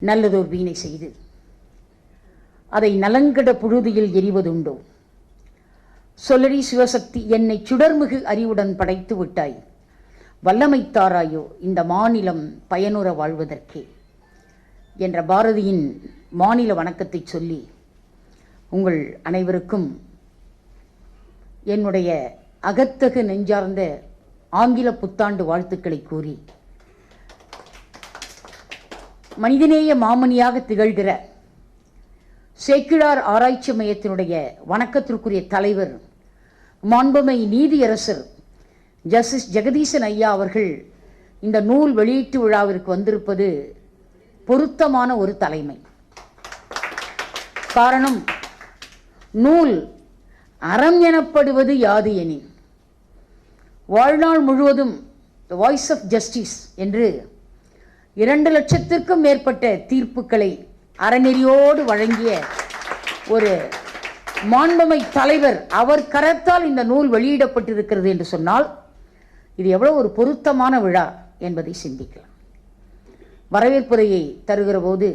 நல்லதோர் வீணை செய்து. அதை நலங்கட புழுதியில் எரிவதுண்டோ? சொல்லடி சிவசக்தி என்னை சுடர்மிகு அறிவுடன் படைத்து விட்டாய். வல்லமைத்தாராயோ இந்த மாநிலம் பயனுற வாழ்வதற்கே. என்ற பாரதியின் மாநில வணக்கத்தை சொல்லி உங்கள் அனைவருக்கும் என்னுடைய அகத்தகு நெஞ்சார்ந்த ஆங்கில புத்தாண்டு வாழ்த்துக்களை கூறி மனிதநேய மாமணியாக திகழ்கிற சேக்கிழார் ஆராய்ச்சி மையத்தினுடைய வணக்கத்திற்குரிய தலைவர் மாண்புமை நீதியரசர் ஜஸ்டிஸ் ஜெகதீசன் ஐயா அவர்கள் இந்த நூல் வெளியீட்டு விழாவிற்கு வந்திருப்பது பொருத்தமான ஒரு தலைமை. காரணம் நூல் அறம் எனப்படுவது யாது எனின் வாழ்நாள் முழுவதும் த வாய்ஸ் ஆஃப் ஜஸ்டிஸ் என்று இரண்டு லட்சத்திற்கும் மேற்பட்ட தீர்ப்புகளை அறநெறியோடு வழங்கிய ஒரு மாண்புமை தலைவர் அவர் கரத்தால் இந்த நூல் வெளியிடப்பட்டிருக்கிறது என்று சொன்னால் இது எவ்வளோ ஒரு பொருத்தமான விழா என்பதை சிந்திக்கலாம். வரவேற்புரையை தருகிற போது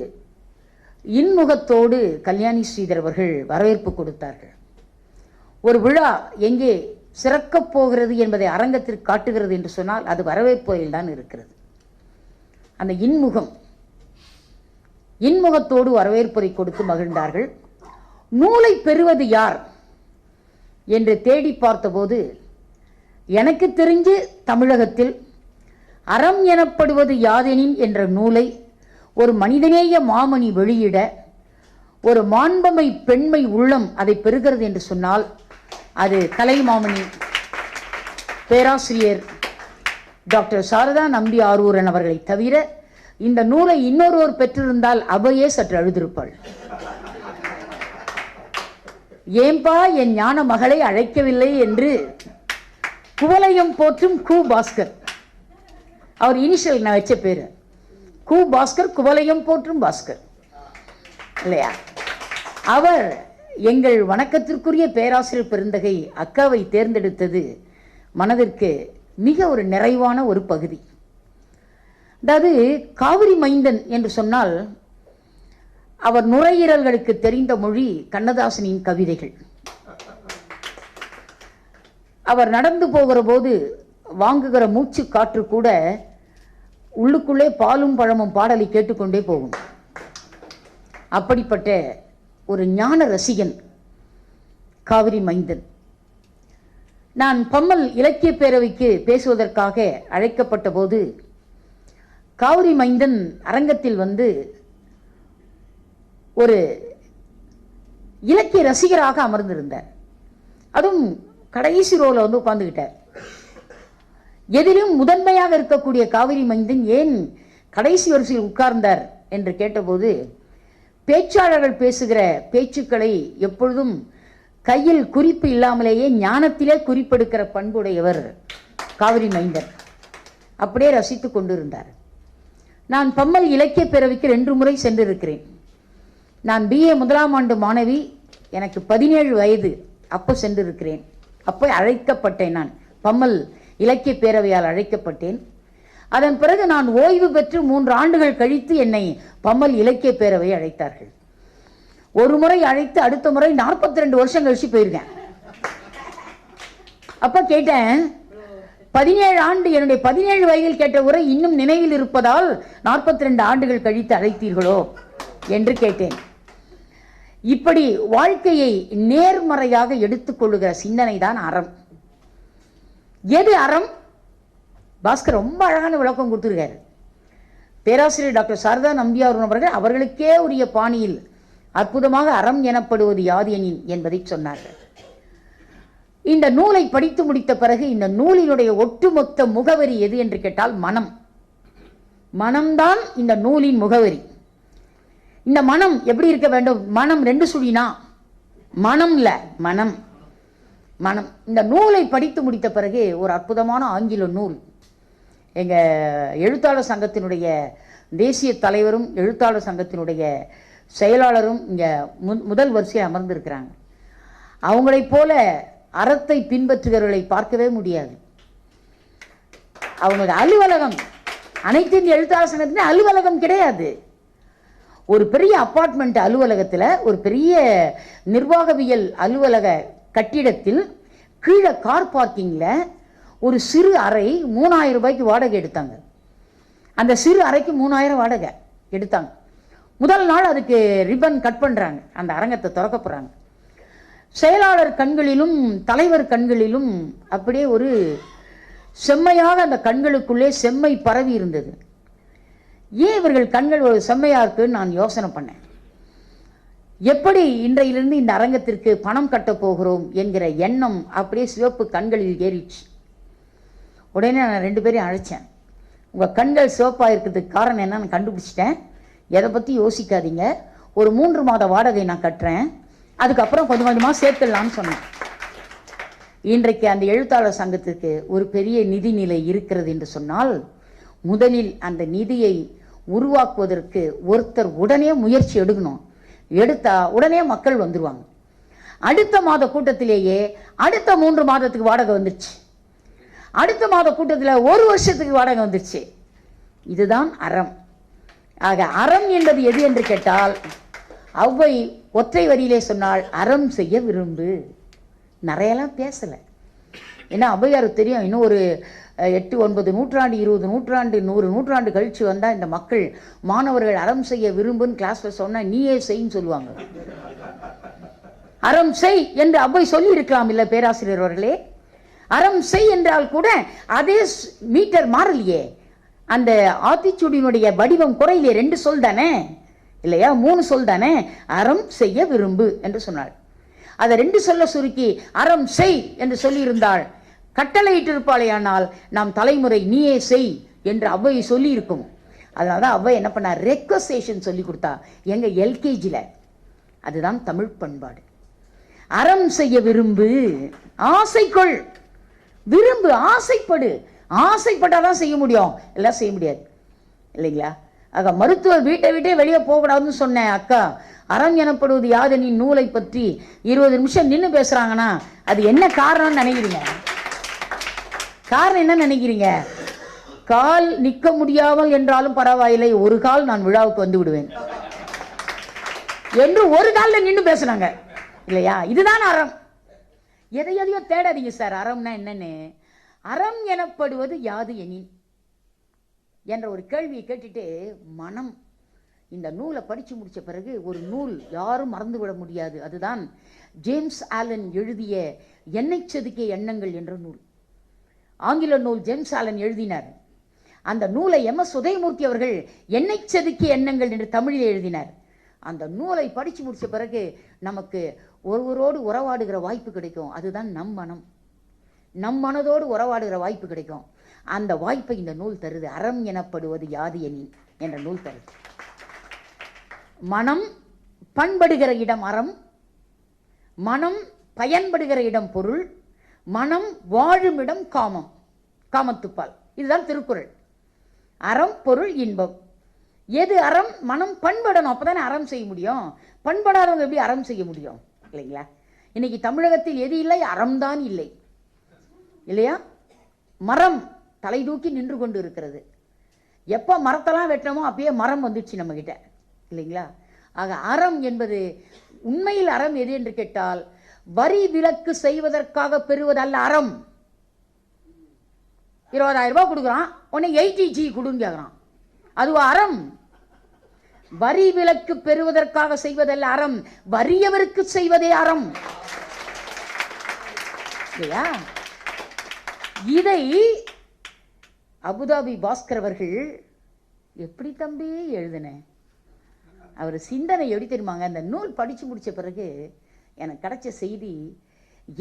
இன்முகத்தோடு கல்யாணி ஸ்ரீதர் அவர்கள் வரவேற்பு கொடுத்தார்கள். ஒரு விழா எங்கே சிறக்கப் போகிறது என்பதை அரங்கத்திற்கு காட்டுகிறது என்று சொன்னால் அது வரவேற்புரையில் தான் இருக்கிறது. அந்த இன்முகம். இன்முகத்தோடு வரவேற்புரை கொடுத்து மகிழ்ந்தார்கள். நூலை பெறுவது யார் என்று தேடி பார்த்தபோது எனக்கு தெரிஞ்சு தமிழகத்தில் அறம் எனப்படுவது யாதெனின் என்ற நூலை ஒரு மனிதநேய மாமணி வெளியிட ஒரு மாண்பமை பெண்மை உள்ளம் அதை பெறுகிறது என்று சொன்னால் அது கலைமாமணி பேராசிரியர் டாக்டர் சாரதா நம்பி ஆரூரன் அவர்களை தவிர இந்த நூலை இன்னொருவர் பெற்றிருந்தால் அவையே சற்று அழுதிருப்பாள். ஏம்பா என் ஞான மகளை அழைக்கவில்லை என்று குவலையும் போற்றும் கு பாஸ்கர். அவர் இனிஷியல் நான் வச்ச பேர். கு பாஸ்கர் குவலையும் போற்றும் பாஸ்கர். இல்லையா? அவர் எங்கள் வணக்கத்திற்குரிய பேராசிரியர் பெருந்தகை அக்காவை தேர்ந்தெடுத்தது மனதிற்கு மிக ஒரு நிறைவான ஒரு பகுதி. அதாவது காவிரி மைந்தன் என்று சொன்னால் அவர் நுரையீரல்களுக்கு தெரிந்த மொழி கண்ணதாசனின் கவிதைகள். அவர் நடந்து போகிற போது வாங்குகிற மூச்சு காற்று கூட உள்ளுக்குள்ளே பாலும் பழமும் பாடலை கேட்டுக்கொண்டே போகும். அப்படிப்பட்ட ஒரு ஞான ரசிகன் காவிரி மைந்தன். நான் பம்மல் இலக்கிய பேரவைக்கு பேசுவதற்காக அழைக்கப்பட்ட போது காவிரி மைந்தன் அரங்கத்தில் வந்து ஒரு இலக்கிய ரசிகராக அமர்ந்திருந்தார். அதுவும் கடைசி ரோல வந்து உட்கார்ந்துகிட்டார். எதிலும் முதன்மையாக இருக்கக்கூடிய காவிரி மைந்தன் ஏன் கடைசி வரிசையில் உட்கார்ந்தார் என்று கேட்டபோது பேச்சாளர்கள் பேசுகிற பேச்சுக்களை எப்பொழுதும் கையில் குறிப்பு இல்லாமலேயே ஞானத்திலே குறிப்பெடுக்கிற பண்புடையவர் காவிரி மைந்தர். அப்படியே ரசித்து கொண்டிருந்தார். நான் பம்மல் இலக்கிய பேரவைக்கு ரெண்டு முறை சென்றிருக்கிறேன். நான் பிஏ முதலாம் ஆண்டு மாணவி எனக்கு பதினேழு வயது அப்போ சென்றிருக்கிறேன். அப்போ அழைக்கப்பட்டேன் நான். பம்மல் இலக்கிய பேரவையால் அழைக்கப்பட்டேன். அதன் பிறகு நான் ஓய்வு பெற்று மூன்று ஆண்டுகள் கழித்து என்னை பம்மல் இலக்கிய பேரவை அழைத்தார்கள். ஒரு முறை அழைத்து அடுத்த முறை நாற்பத்தி ரெண்டு வருஷம் கழிச்சு போயிருக்கேன். அப்ப கேட்டேன் பதினேழு ஆண்டு என்னுடைய பதினேழு வயதில் கேட்ட உரை இன்னும் நினைவில் இருப்பதால் நாற்பத்தி ரெண்டு ஆண்டுகள் கழித்து அழைத்தீர்களோ என்று கேட்டேன். இப்படி வாழ்க்கையை நேர்மறையாக எடுத்துக்கொள்ளுகிற சிந்தனை தான் அறம். எது அறம்? பாஸ்கர் ரொம்ப அழகான விளக்கம் கொடுத்துருக்காரு. பேராசிரியர் டாக்டர் சாரதா நம்பியார் அவர்கள் அவர்களுக்கே உரிய பாணியில் அற்புதமாக அறம் எனப்படுவது யாது எனின் என்பதை சொன்னார்கள். இந்த நூலை படித்து முடித்த பிறகு இந்த நூலினுடைய ஒட்டுமொத்த முகவரி எது என்று கேட்டால் மனம். மனம்தான் இந்த நூலின் முகவரி. இந்த மனம் எப்படி இருக்க வேண்டும்? மனம் ரெண்டு சுழினா? மனம்ல மனம். மனம். இந்த நூலை படித்து முடித்த பிறகு ஒரு அற்புதமான ஆங்கில நூல். எங்கள் எழுத்தாளர் சங்கத்தினுடைய தேசிய தலைவரும் எழுத்தாளர் சங்கத்தினுடைய செயலாளரும் இங்கே மு- முதல் வரிசையில் அமர்ந்திருக்கிறாங்க. அவங்களைப் போல அறத்தை பின்பற்றுகிறவர்களை பார்க்கவே முடியாது. அவங்களோட அலுவலகம் அனைத்து இந்திய எழுத்தாளர் அலுவலகம் கிடையாது. ஒரு பெரிய அப்பார்ட்மெண்ட் அலுவலகத்தில் ஒரு பெரிய நிர்வாகவியல் அலுவலக கட்டிடத்தில் கீழே கார் பார்க்கிங்கில் ஒரு சிறு அறை மூணாயிரம் ரூபாய்க்கு வாடகை எடுத்தாங்க. அந்த சிறு அறைக்கு மூணாயிரம் வாடகை எடுத்தாங்க. முதல் நாள் அதுக்கு ரிப்பன் கட் பண்ணுறாங்க அந்த அரங்கத்தை திறக்க போகிறாங்க செயலாளர் கண்களிலும் தலைவர் கண்களிலும் அப்படியே ஒரு செம்மையாக அந்த கண்களுக்குள்ளே செம்மை பரவி இருந்தது. ஏன் இவர்கள் கண்கள் ஒரு செம்மையா இருக்குன்னு நான் யோசனை பண்ணேன். எப்படி இன்றையிலிருந்து இந்த அரங்கத்திற்கு பணம் கட்டப் போகிறோம் என்கிற எண்ணம் அப்படியே சிவப்பு கண்களில் ஏறிச்சு உடனே நான் ரெண்டு பேரையும் அழைச்சேன். உங்கள் கண்கள் சிவப்பாக இருக்கிறதுக்கு காரணம் என்னன்னு கண்டுபிடிச்சிட்டேன். எதை பற்றி யோசிக்காதீங்க. ஒரு மூன்று மாத வாடகை நான் கட்டுறேன். அதுக்கப்புறம் கொஞ்சம் கொஞ்சமாக சேர்த்துடலான்னு சொன்னேன். இன்றைக்கு அந்த எழுத்தாளர் சங்கத்திற்கு ஒரு பெரிய நிதி நிலை இருக்கிறது என்று சொன்னால் முதலில் அந்த நிதியை உருவாக்குவதற்கு ஒருத்தர் உடனே முயற்சி எடுக்கணும். எடுத்தா உடனே மக்கள் வந்துடுவாங்க அடுத்த மாத கூட்டத்திலேயே அடுத்த மூன்று மாதத்துக்கு வாடகை வந்துருச்சு. அடுத்த மாத கூட்டத்தில் ஒரு வருஷத்துக்கு வாடகை வந்துருச்சு. இதுதான் அறம். ஆக அறம் என்பது எது என்று கேட்டால் அவ்வை ஒற்றை வரியிலே சொன்னால் அறம் செய்ய விரும்பு. நிறையலாம் பேசலை. ஏன்னா ஔவையார் தெரியும் இன்னும் ஒரு எட்டு ஒன்பது நூற்றாண்டு இருபது நூற்றாண்டு நூறு நூற்றாண்டு கழிச்சு வந்தால் இந்த மக்கள் மாணவர்கள் அறம் செய்ய விரும்புன்னு கிளாஸில் சொன்னால் நீயே செய்ன்னு சொல்லுவாங்க. அறம் செய் என்று அவ்வை சொல்லி இருக்கலாம் பேராசிரியர் அவர்களே. அறம் செய் என்றால் கூட அதே மீட்டர் மாறலையே. அந்த ஆத்திச்சூடியினுடைய வடிவம் குறையிலே ரெண்டு சொல் தானே? இல்லையா? மூணு சொல் தானே? அறம் செய்ய விரும்பு என்று சொன்னாள். அதை ரெண்டு சொல்ல சுருக்கி அறம் செய் என்று சொல்லியிருந்தாள். கட்டளையிட்டிருப்பாளேயானால் நாம் தலைமுறை நீயே செய் என்று அவ்வை சொல்லியிருக்கும். அதனால தான் அவ்வை என்ன பண்ணா ரெக்வசேஷன் சொல்லி கொடுத்தா எங்கள் எல்கேஜியில் அதுதான் தமிழ் பண்பாடு. அறம் செய்ய விரும்பு ஆசைக்கொள். விரும்பு ஆசைப்படு. ஆசைப்பட்டாதான் செய்ய முடியும். எல்லாம் செய்ய முடியாது. இல்லைங்களா? ஆக மருத்துவர் வீட்டை விட்டே வெளியே போகக்கூடாதுன்னு சொன்னேன் அக்கா அறம் எனப்படுவது யாதனின் நூலை பற்றி இருபது நிமிஷம் நின்று பேசுறாங்கன்னா அது என்ன காரணம்னு நினைக்கிறீங்க? காரணம் என்ன நினைக்கிறீங்க? கால் நிற்க முடியாமல் என்றாலும் பரவாயில்லை. ஒரு கால் நான் விழாவுக்கு வந்து விடுவேன். என்று ஒரு காலில் நின்று பேசுனாங்க. இல்லையா? இதுதான் அறம். எதை எதையோ தேடாதீங்க சார். அறம்னா என்னன்னு? அறம் எனப்படுவது யாது எனின்? என்ற ஒரு கேள்வியை கேட்டுட்டு மனம் இந்த நூலை படித்து முடித்த பிறகு ஒரு நூல் யாரும் மறந்துவிட முடியாது. அதுதான் ஜேம்ஸ் ஆலன் எழுதிய எண்ணெய் செதுக்கிய எண்ணங்கள் என்ற நூல். ஆங்கில நூல் ஜேம்ஸ் ஆலன் எழுதினார். அந்த நூலை எம். எஸ். உதயமூர்த்தி அவர்கள் எண்ணெய் செதுக்கிய எண்ணங்கள் என்று தமிழில் எழுதினார். அந்த நூலை படித்து முடித்த பிறகு நமக்கு ஒருவரோடு உறவாடுகிற வாய்ப்பு கிடைக்கும். அதுதான் நம் மனம். நம் மனதோடு உறவாடுகிற வாய்ப்பு கிடைக்கும். அந்த வாய்ப்பை இந்த நூல் தருது. அறம் எனப்படுவது யாது எனில் என்ற நூல் தருது. மனம் பண்படுகிற இடம் அறம். மனம் பயன்படுகிற இடம் பொருள். மனம் வாழும் இடம் காமம். காமத்துப்பால். இதுதான் திருக்குறள். அறம் பொருள் இன்பம். எது அறம்? மனம் பண்படணும். அப்போதானே அறம் செய்ய முடியும். பண்படாதவங்க எப்படி அறம் செய்ய முடியும்? இல்லைங்களா? இன்னைக்கு தமிழகத்தில் எது இல்லை? அறம்தான் இல்லை. இல்லையா? மரம் தலை தூக்கி நின்று கொண்டு இருக்கிறது எப்போ மரத்தெல்லாம் வெட்டணுமோ அப்பயே மரம் வந்துடுச்சு நம்மக்கிட்ட இல்லைங்களா? ஆக அறம் என்பது உண்மையில் அறம் எது என்று கேட்டால் வரி விலக்கு செய்வதற்காக பெறுவதல்ல அறம். இருபதாயிரம் ரூபாய் கொடுக்குறான் உடனே எயிட்டி ஜி கொடுன்னு கேட்குறான் அது அறம். வரி விலக்கு பெறுவதற்காக செய்வதல்ல அறம். வறியவருக்கு செய்வதே அறம். இல்லையா? இதை அபுதாபி பாஸ்கர் அவர்கள் எப்படி தம்பி எழுதினேன் அவர் சிந்தனை எப்படி தெரியுமாங்க? அந்த நூல் படித்து முடிச்ச பிறகு எனக்கு கிடைச்ச செய்தி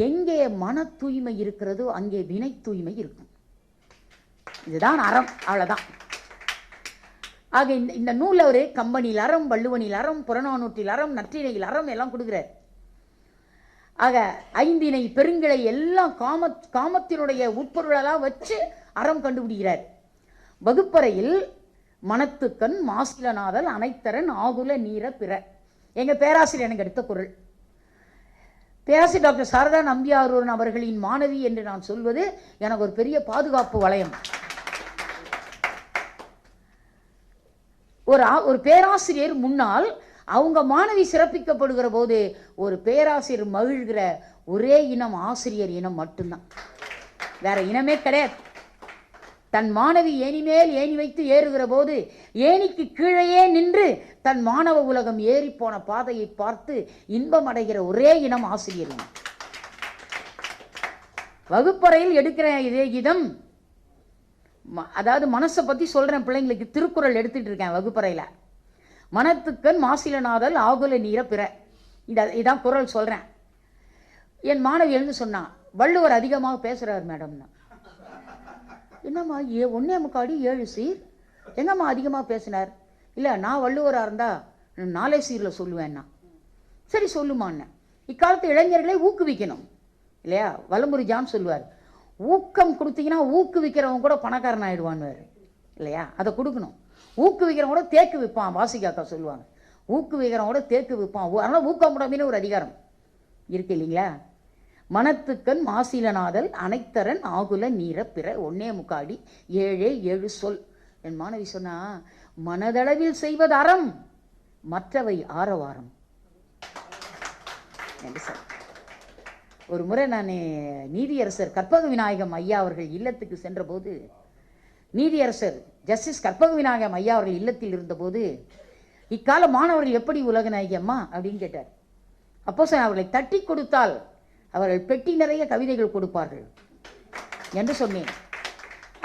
எங்கே மன தூய்மை இருக்கிறதோ அங்கே வினை தூய்மை இருக்கும். இதுதான் அறம் அவ்வளோதான் ஆக இந்த இந்த நூல் அவர் கம்பனியில் அறம் வள்ளுவனில் அறம் புறநானூற்றில் அறம் நற்றினையில் அறம் எல்லாம் கொடுக்குறார். ஆக ஐந்தினை பெருங்கிளை எல்லாம் காம காமத்தினுடைய உட்பொருளெல்லாம் வச்சு அறம் கண்டுபிடிக்கிறார். வகுப்பறையில் மனத்துக்கண் மாசிலநாதல் அனைத்தரன் ஆகுல நீர பிற. எங்கள் பேராசிரியர் எனக்கு எடுத்த குரல். பேராசிரியர் டாக்டர் சாரதா நம்பியாரூரன் அவர்களின் மாணவி என்று நான் சொல்வது எனக்கு ஒரு பெரிய பாதுகாப்பு வளையம். ஒரு ஆ- ஒரு பேராசிரியர் முன்னால் அவங்க மாணவி சிறப்பிக்கப்படுகிற போது ஒரு பேராசிரியர் மகிழ்கிற ஒரே இனம் ஆசிரியர் இனம் மட்டும்தான். வேற இனமே கிடையாது. தன் மாணவி ஏனிமேல் ஏணி வைத்து ஏறுகிற போது ஏணிக்கு கீழேயே நின்று தன் மாணவ உலகம் ஏறி போன பாதையை பார்த்து இன்பம் அடைகிற ஒரே இனம் ஆசிரியர் இனம். வகுப்பறையில் எடுக்கிற இதே இதம் அதாவது மனசை பற்றி சொல்கிறேன் பிள்ளைங்களுக்கு திருக்குறள் எடுத்துட்டு இருக்கேன் வகுப்பறையில். மனத்துக்கண் மாசிலநாதல் ஆகுல நீர பிற. இந்த இதான் குரல் சொல்கிறேன் என் மாணவி எழுந்து சொன்னான் வள்ளுவர் அதிகமாக பேசுகிறார் மேடம்னு. என்னம்மா ஏ ஒன்றே முக்காடி ஏழு சீர்? எங்கம்மா அதிகமாக பேசினார்? இல்லை நான் வள்ளுவராக இருந்தால் நாலே சீரில் சொல்லுவேன்னா. சரி சொல்லுமான்னு. இக்காலத்து இளைஞர்களை ஊக்குவிக்கணும். இல்லையா? வலமுறை ஜான் சொல்லுவார் ஊக்கம் கொடுத்தீங்கன்னா ஊக்குவிக்கிறவங்க கூட பணக்காரன் ஆயிடுவான்னு இல்லையா? அதை கொடுக்கணும். ஊக்குவிக்கிறவன் கூட தேக்கு விற்பான் வாசிகாக்கா சொல்லுவாங்க. ஊக்குவிக்கிறவன் கூட தேக்கு விற்பான். அதனால் அதனால ஊக்கமுடமின்னு ஒரு அதிகாரம் இருக்கு இல்லைங்களா? மனத்துக்கண் மாசிலநாதல் அனைத்தரன் ஆகுல நீர பிற ஒன்னே முக்காடி ஏழே ஏழு சொல். என் மாணவி சொன்னா மனதளவில் செய்வது அறம் மற்றவை ஆரவாரம். என்று சார். ஒரு முறை நான் நீதியரசர் கற்பக விநாயகம் ஐயா அவர்கள் இல்லத்துக்கு சென்றபோது நீதியரசர் ஜஸ்டிஸ் கற்பக விநாயகம் ஐயா அவர்கள் இல்லத்தில் இருந்தபோது இக்கால மாணவர்கள் எப்படி உலக நாயகியம்மா அப்படின்னு கேட்டார். அப்போ சார் அவர்களை தட்டி கொடுத்தால் அவர்கள் பெட்டி நிறைய கவிதைகள் கொடுப்பார்கள் என்று சொன்னேன்.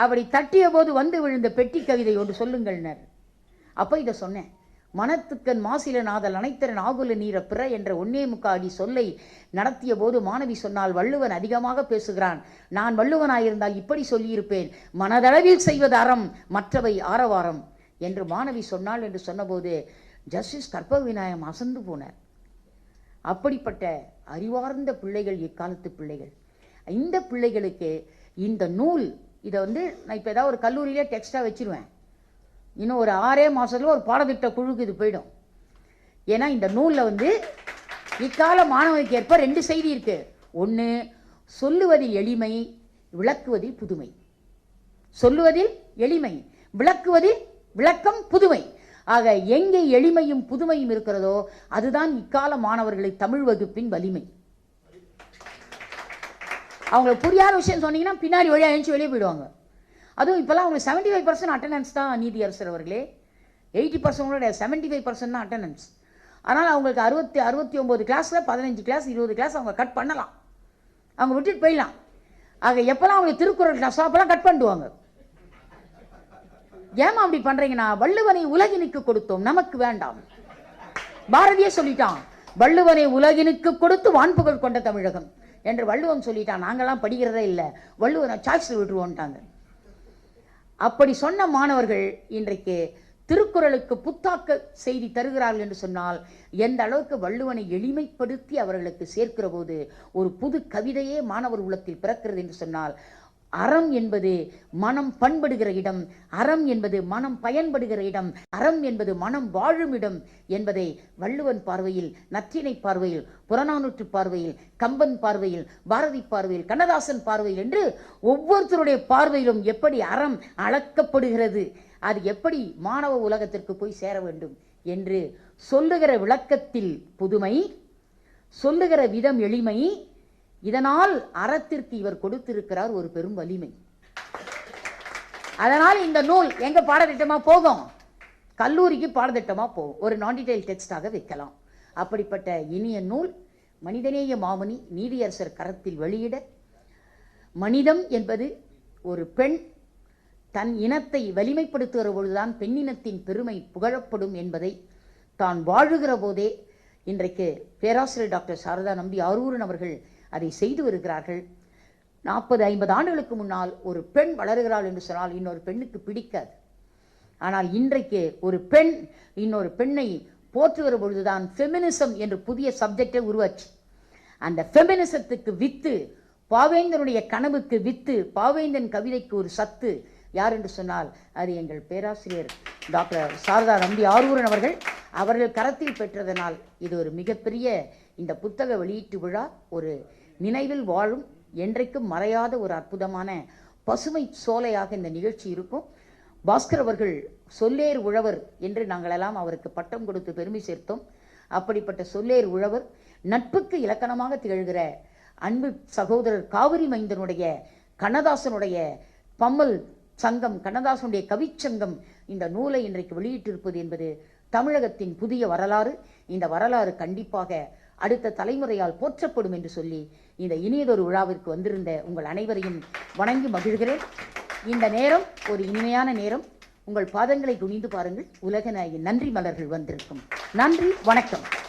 அப்படி தட்டிய போது வந்து விழுந்த பெட்டி கவிதை ஒன்று சொல்லுங்கள்னர் அப்போ இதை சொன்னேன். மனத்துக்கன் மாசில நாதல் அனைத்தரன் ஆகுல நீர பிற என்ற ஒன்னே முக்காடி சொல்லை நடத்திய போது மாணவி சொன்னால் வள்ளுவன் அதிகமாக பேசுகிறான். நான் வள்ளுவனாயிருந்தால் இப்படி சொல்லியிருப்பேன். மனதளவில் செய்வது அறம் மற்றவை ஆரவாரம். என்று மாணவி சொன்னாள் என்று சொன்னபோது ஜஸ்டிஸ் கற்பக விநாயகம் அசந்து போனார். அப்படிப்பட்ட அறிவார்ந்த பிள்ளைகள் இக்காலத்து பிள்ளைகள்? இந்த பிள்ளைகளுக்கு இந்த நூல் இதை வந்து நான் இப்போ ஏதாவது ஒரு கல்லூரியிலே டெக்ஸ்ட்டாக வச்சிருவேன். இன்னும் ஒரு ஆறே மாதத்தில் ஒரு பாடத்திட்ட குழுக்கு இது போயிடும். ஏன்னா இந்த நூலில் வந்து இக்கால மாணவனுக்கு ஏற்ப ரெண்டு செய்தி இருக்கு. ஒன்று சொல்லுவதில் எளிமை விளக்குவதில் புதுமை. சொல்லுவதில் எளிமை விளக்குவதில் விளக்கம் புதுமை. ஆக எங்கே எளிமையும் புதுமையும் இருக்கிறதோ அதுதான் இக்கால மாணவர்களை தமிழ் வகுப்பின் வலிமை. அவங்களுக்கு புரியாத விஷயம் சொன்னீங்கன்னா பின்னாடி வழியாக எழுந்து வெளியே போயிடுவாங்க. அதுவும் இப்போல்லாம் அவங்க செவன்ட்டி ஃபைவ் பர்சன்ட் அட்டண்டன்ஸ் தான் நீதி அரசர் அவர்களே. எயிட்டி பர்சன்டோட செவன்ட்டி ஃபைவ் பர்சன்ட் தான் அட்டண்டன்ஸ் அதனால் அவங்களுக்கு அறுபத்தி அறுபத்தி ஒம்பது கிளாஸில் பதினஞ்சு கிளாஸ் இருபது கிளாஸ் அவங்க கட் பண்ணலாம். அவங்க விட்டுட்டு போயிடலாம். ஆக எப்போல்லாம் அவங்களுக்கு திருக்குறள் கிளாஸோ அப்போல்லாம் கட் பண்ணிடுவாங்க ஏமா அப்படி பண்ணுறீங்கண்ணா வள்ளுவனை உலகினுக்கு கொடுத்தோம் நமக்கு வேண்டாம். பாரதியே சொல்லிட்டான் வள்ளுவனை உலகினுக்கு கொடுத்து வான்புகள் கொண்ட தமிழகம். என்று வள்ளுவன் சொல்லிட்டான் நாங்கள்லாம் படிக்கிறதே இல்லை. வள்ளுவனை சாய்ஸ் விட்டுருவோன்ட்டாங்க அப்படி சொன்ன மாணவர்கள் இன்றைக்கு திருக்குறளுக்கு புத்தாக்க செய்தி தருகிறார்கள் என்று சொன்னால் எந்த அளவுக்கு வள்ளுவனை எளிமைப்படுத்தி அவர்களுக்கு சேர்க்கிற போது ஒரு புது கவிதையே மாணவர் உள்ளத்தில் பிறக்கிறது என்று சொன்னால் அறம் என்பது மனம் பண்படுகிற இடம். அறம் என்பது மனம் பயன்படுகிற இடம். அறம் என்பது மனம் வாழும் இடம் என்பதை வள்ளுவன் பார்வையில் நற்றினை பார்வையில் புறநானூற்று பார்வையில் கம்பன் பார்வையில் பாரதி பார்வையில் கண்ணதாசன் பார்வையில் என்று ஒவ்வொருத்தருடைய பார்வையிலும் எப்படி அறம் அளக்கப்படுகிறது அது எப்படி மாணவ உலகத்திற்கு போய் சேர வேண்டும் என்று சொல்லுகிற விளக்கத்தில் புதுமை சொல்லுகிற விதம் எளிமை இதனால் அறத்திற்கு இவர் கொடுத்திருக்கிறார் ஒரு பெரும் வலிமை. அதனால் இந்த நூல் எங்க பாடத்திட்டமா போகும்? கல்லூரிக்கு பாடத்திட்டமா போகும். ஒரு நான்டிடைல் டெக்ஸ்டாக வைக்கலாம். அப்படிப்பட்ட இனிய நூல் மனிதநேய மாமணி நீதியரசர் கரத்தில் வெளியிட மனிதம் என்பது ஒரு பெண் தன் இனத்தை வலிமைப்படுத்துகிற பொழுதுதான் பெண்ணினத்தின் பெருமை புகழப்படும் என்பதை தான் வாழுகிற போதே இன்றைக்கு பேராசிரியர் டாக்டர் சாரதா நம்பி அரூரன் அவர்கள் அதை செய்து வருகிறார்கள். நாற்பது ஐம்பது ஆண்டுகளுக்கு முன்னால் ஒரு பெண் வளர்கிறாள் என்று சொன்னால் இன்னொரு பெண்ணுக்கு பிடிக்காது. ஆனால் இன்றைக்கு ஒரு பெண் இன்னொரு பெண்ணை போற்றுகிற பொழுதுதான் ஃபெமினிசம் என்று புதிய சப்ஜெக்டை உருவாச்சு. அந்த ஃபெமினிசத்துக்கு வித்து பாவேந்தனுடைய கனவுக்கு வித்து பாவேந்தன் கவிதைக்கு ஒரு சத்து யார் என்று சொன்னால் அது எங்கள் பேராசிரியர் டாக்டர் சாரதா நம்பி ஆரூரன் அவர்கள். அவர்கள் கரத்தில் பெற்றதனால் இது ஒரு மிகப்பெரிய இந்த புத்தக வெளியீட்டு விழா ஒரு நினைவில் வாழும் என்றைக்கும் மறையாத ஒரு அற்புதமான பசுமை சோலையாக இந்த நிகழ்ச்சி இருக்கும். பாஸ்கர் அவர்கள் சொல்லேர் உழவர் என்று நாங்களெல்லாம் அவருக்கு பட்டம் கொடுத்து பெருமை சேர்த்தோம். அப்படிப்பட்ட சொல்லேர் உழவர் நட்புக்கு இலக்கணமாக திகழ்கிற அன்பு சகோதரர் காவிரி மைந்தனுடைய கண்ணதாசனுடைய பம்மல் சங்கம் கண்ணதாசனுடைய கவிச்சங்கம் இந்த நூலை இன்றைக்கு வெளியிட்டிருப்பது என்பது தமிழகத்தின் புதிய வரலாறு. இந்த வரலாறு கண்டிப்பாக அடுத்த தலைமுறையால் போற்றப்படும் என்று சொல்லி இந்த இனியதொரு விழாவிற்கு வந்திருந்த உங்கள் அனைவரையும் வணங்கி மகிழ்கிறேன். இந்த நேரம் ஒரு இனிமையான நேரம். உங்கள் பாதங்களை குனிந்து பாருங்கள். உலகநாயகி நன்றி மலர்கள் வந்திருக்கும். நன்றி வணக்கம்.